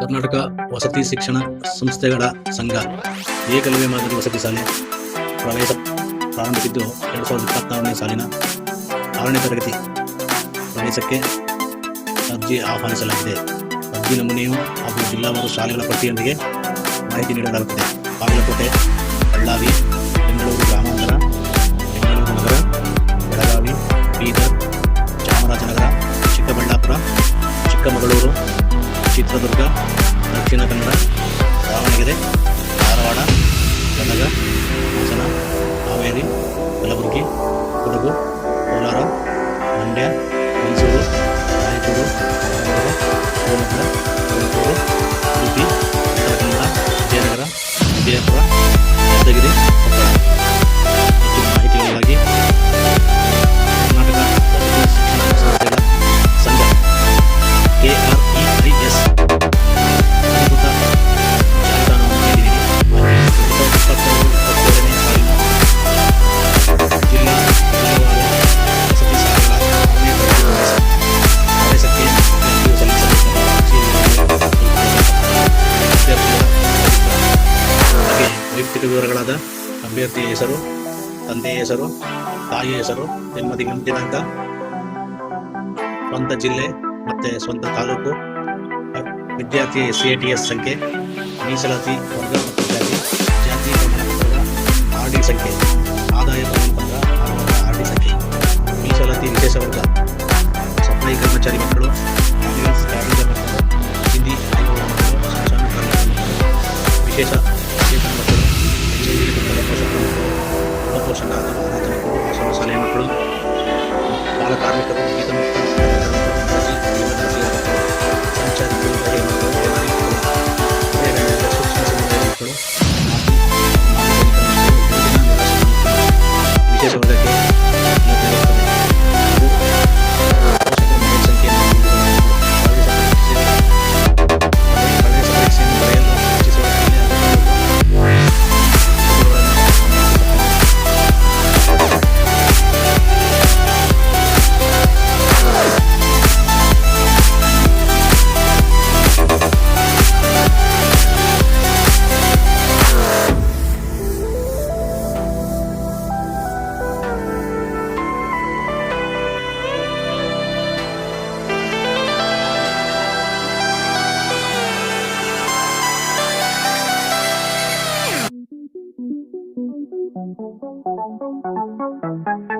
ಕರ್ನಾಟಕ ವಸತಿ ಶಿಕ್ಷಣ ಸಂಸ್ಥೆಗಳ ಸಂಘ, ಏಕಲವ್ಯ ಮಾದರಿ ವಸತಿ ಶಾಲೆ ಪ್ರವೇಶ ಪ್ರಾರಂಭಿಸಿದ್ದು ಎರಡು ಸಾವಿರದ ಇಪ್ಪತ್ತಾರನೇ ಸಾಲಿನ ಆರನೇ ತರಗತಿ ಪ್ರವೇಶಕ್ಕೆ ಅರ್ಜಿ ಆಹ್ವಾನಿಸಲಾಗಿದೆ. ಅರ್ಜಿ ನಮೂನೆಯು ಹಾಗೂ ಜಿಲ್ಲಾವಾರು ಶಾಲೆಗಳ ಪಟ್ಟಿಯೊಂದಿಗೆ ಮಾಹಿತಿ ನೀಡಲಾಗುತ್ತದೆ. ಬಾಗಲಕೋಟೆ, ಬಳ್ಳಾರಿ ಚಿತ್ರದುರ್ಗ ದಕ್ಷಿಣ ಕನ್ನಡ ದಾವಣಗೆರೆ ಧಾರವಾಡ ಗದಗ ಹಾಸನ ಹಾವೇರಿ ಕಲಬುರಗಿ ಕೊಡಗು ಕೋಲಾರ ಮಂಡ್ಯ ಮೈಸೂರು ರಾಯಚೂರು ಬೆಂಗಳೂರು ಶಿವಮೊಗ್ಗ ತುಮಕೂರು ಉಡುಪಿ ವೈಯಕ್ತಿಕ ವಿವರಗಳಾದ ಅಭ್ಯರ್ಥಿಯ ಹೆಸರು, ತಂದೆಯ ಹೆಸರು, ತಾಯಿಯ ಹೆಸರು ಜನ್ಮ ದಿನ- ದಿನಾಂಕ ಸ್ವಂತ ಜಿಲ್ಲೆ ಮತ್ತೆ ಸ್ವಂತ ತಾಲೂಕು. ವಿದ್ಯಾರ್ಥಿ ಸಿ ಎ ಟಿ ಎಸ್ ಸಂಖ್ಯೆ, ಮೀಸಲಾತಿ ವರ್ಗ ಮತ್ತು ಜಾತಿ ಜಾತಿ ಆರ್ ಡಿ ಸಂಖ್ಯೆ, ಆದಾಯ ಆಧಾರದ ಆರ್ ಡಿ ಸಂಖ್ಯೆ, ಮೀಸಲಾತಿ ವಿಶೇಷ ವರ್ಗ ಸಫಾಯಿ ಕರ್ಮಚಾರಿ ಮಕ್ಕಳು ಮಕ್ಕಳು ಹಿಂದಿ ವಿಶೇಷ Gracias. Thank you.